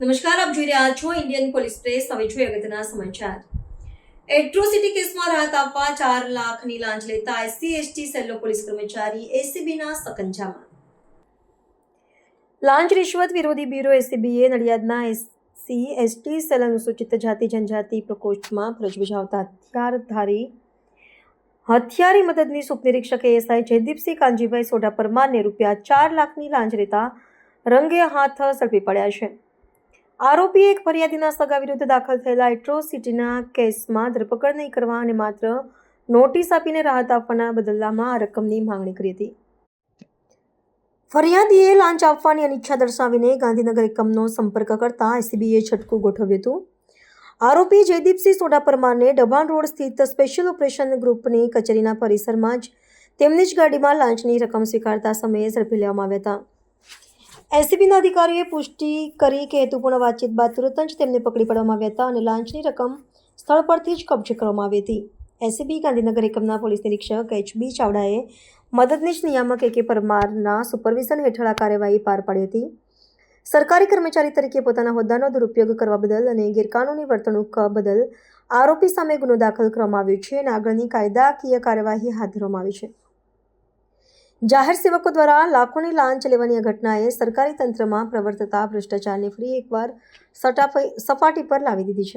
નમસ્કાર, આપ જોઈ રહ્યા છો ઇન્ડિયન પોલીસ પ્રેસ હવે જોઈએ અગત્યના સમાચાર. એટ્રોસિટી કેસમાં રાહત આપવા ચાર લાખની લાંચ લેતા એસસી, એસટી સેલનો પોલીસ કર્મચારી એસીબીના સકંજામાં. લાંચ રિશ્વત વિરોધી બ્યુરો એસીબીએ નડિયાદના એસસી, એસટી સેલ અનુસૂચિત જાતિ, જનજાતિ પ્રકોષ્ઠમાં ફરજ બજાવતા હથિયારધારી હથિયારી મદદનીશ ઉપનિરીક્ષકે એસઆઈ જયદીપસિંહ કાનજીભાઈ સોઢા પરમારને રૂપિયા ચાર લાખની લાંચ લેતા રંગે હાથ ઝડપી પડ્યા છે. આરોપીએ એક ફરિયાદીના સગા વિરુદ્ધ દાખલ થયેલા એટ્રોસિટીના કેસમાં ધરપકડ નહીં કરવા અને માત્ર નોટિસ આપીને રાહત આપવાના બદલામાં આ રકમની માંગણી કરી હતી. ફરિયાદીએ લાંચ આપવાની અનિચ્છા દર્શાવીને ગાંધીનગર એકમનો સંપર્ક કરતા એસીબીએ છટકું ગોઠવ્યું હતું. આરોપી જયદીપસિંહ સોઢા પરમારને ડભાણ રોડ સ્થિત સ્પેશિયલ ઓપરેશન ગ્રુપની કચેરીના પરિસરમાં જ તેમની જ ગાડીમાં લાંચની રકમ સ્વીકારતા સમયે ઝડપી લેવામાં આવ્યા હતા. એસીબીના અધિકારીઓએ પુષ્ટિ કરી કે હેતુપૂર્ણ વાતચીત બાદ તુરંત જ તેમને પકડી પાડવામાં આવ્યા હતા અને લાંચની રકમ સ્થળ પરથી જ કબજે કરવામાં આવી હતી. એસીબી ગાંધીનગર એકમના પોલીસ નિરીક્ષક એચ બી ચાવડાએ મદદનીશ નિયામક એ કે પરમારના સુપરવિઝન હેઠળ આ કાર્યવાહી પાર પાડી હતી. સરકારી કર્મચારી તરીકે પોતાના હોદ્દાનો દુરુપયોગ કરવા બદલ અને ગેરકાનૂની વર્તણૂક બદલ આરોપી સામે ગુનો દાખલ કરવામાં આવ્યો છે અને આગળની કાયદાકીય કાર્યવાહી હાથ ધરવામાં આવી છે. જાહેર સેવકો દ્વારા લાખોની લાંચ લેવાની આ ઘટનાએ સરકારી તંત્રમાં પ્રવર્તતા ભ્રષ્ટાચારને ફરી એકવાર સપાટી પર લાવી દીધી છે.